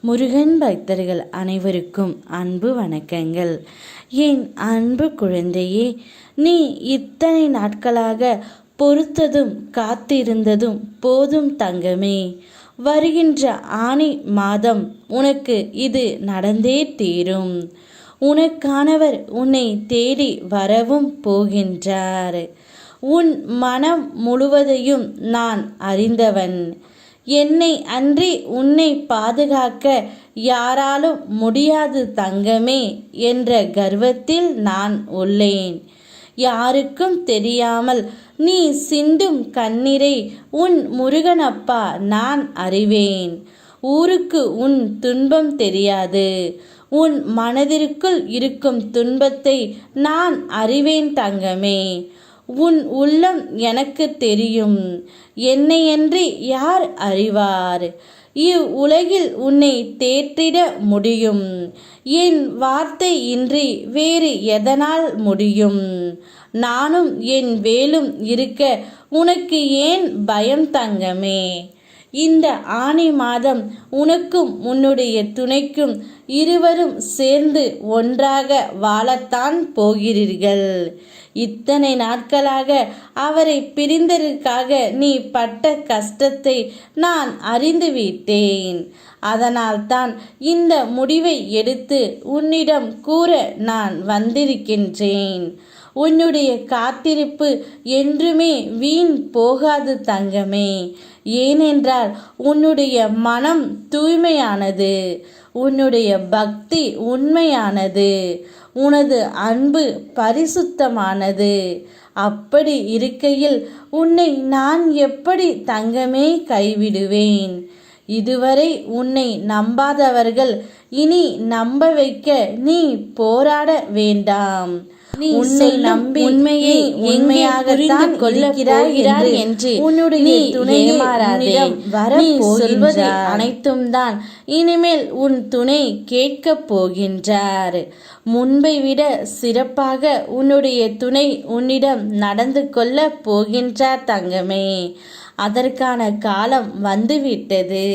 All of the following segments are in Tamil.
முருகன் பக்தர்கள் அனைவருக்கும் அன்பு வணக்கங்கள். என் அன்பு குழந்தையே நீ இத்தனை நாட்களாக பொறுத்ததும் காத்திருந்ததும் போதும் தங்கமே. வருகின்ற ஆணி மாதம் உனக்கு இது நடந்தே தீரும். உனக்கானவர் உன்னை தேடி வரவும் போகின்றார். உன் மனம் முழுவதையும் நான் அறிந்தவன். என்னை அன்றி உன்னை பாதுகாக்க யாராலும் முடியாது தங்கமே என்ற கர்வத்தில் நான் உள்ளேன். யாருக்கும் தெரியாமல் நீ சிந்தும் கண்ணீரை உன் முருகனப்பா நான் அறிவேன். ஊருக்கு உன் துன்பம் தெரியாது. உன் மனதிற்குள் இருக்கும் துன்பத்தை நான் அறிவேன் தங்கமே. உன் உள்ளம் எனக்கு தெரியும். என்னையன்றி யார் அறிவார்? இவ் உலகில் உன்னை தேற்றிட முடியும். என் வார்த்தை இன்றி வேறு எதனால் முடியும்? நானும் என் வேலும் இருக்க உனக்கு ஏன் பயம் தங்கமே? இந்த ஆணி மாதம் உனக்கும் உன்னுடைய துணைக்கும் இருவரும் சேர்ந்து ஒன்றாக வாழத்தான் போகிறீர்கள். இத்தனை நாட்களாக அவரை பிரிந்ததற்காக நீ பட்ட கஷ்டத்தை நான் அறிந்துவிட்டேன். அதனால்தான் இந்த முடிவை எடுத்து உன்னிடம் கூற நான் வந்திருக்கின்றேன். உன்னுடைய காத்திருப்பு என்றுமே வீண் போகாது தங்கமே. ஏனென்றால் உன்னுடைய மனம் தூய்மையானது உன்னுடைய பக்தி உண்மையானது உனது அன்பு பரிசுத்தமானது. அப்படி இருக்கையில் உன்னை நான் எப்படி தங்கமே கைவிடுவேன்? இதுவரை உன்னை நம்பாதவர்கள் இனி நம்ப வைக்க நீ போராட வேண்டாம். உன்னை நம்பி உண்மையை உண்மையாகத்தான் கொள்கிறாய் என்று உன்னுடைய துணையை வர சொல்வது அனைத்தும் தான் இனிமேல் உன் துணை கேட்கப் போகின்றார். முன்பை விட சிறப்பாக உன்னுடைய துணை உன்னிடம் நடந்து கொள்ள போகின்றார் தங்கமே. அதற்கான காலம் வந்துவிட்டது.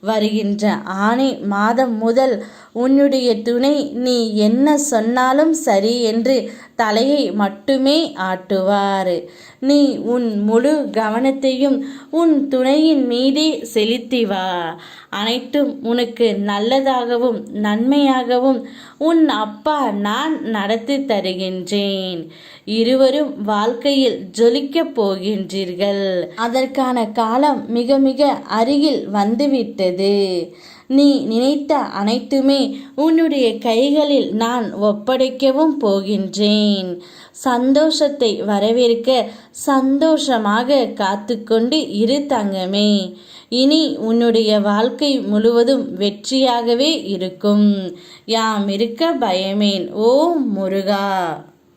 வருகின்ற ஆணை மாதம் முதல் உன்னுடைய துணை நீ என்ன சொன்னாலும் சரி என்று தலையை மட்டுமே ஆட்டுவார் நீ உன் முழு கவனத்தையும் உன் துணையின் மீதே செலுத்தி வா. அனைத்தும் உனக்கு நல்லதாகவும் நன்மையாகவும் உன் அப்பா நான் நடத்தி தருகின்றேன். இருவரும் வாழ்க்கையில் ஜொலிக்கப் போகின்றீர்கள். அதற்கான காலம் மிக மிக அருகில் வந்துவிட்டது. நீ நினைத்த அனைத்துமே உன்னுடைய கைகளில் நான் ஒப்படைக்கவும் போகின்றேன். சந்தோஷத்தை வரவேற்க சந்தோஷமாக காத்துக்கொண்டு இரு தங்கமே. இனி உன்னுடைய வாழ்க்கை முழுவதும் வெற்றியாகவே இருக்கும். யாம் இருக்க பயமேன் ஓ முருகா!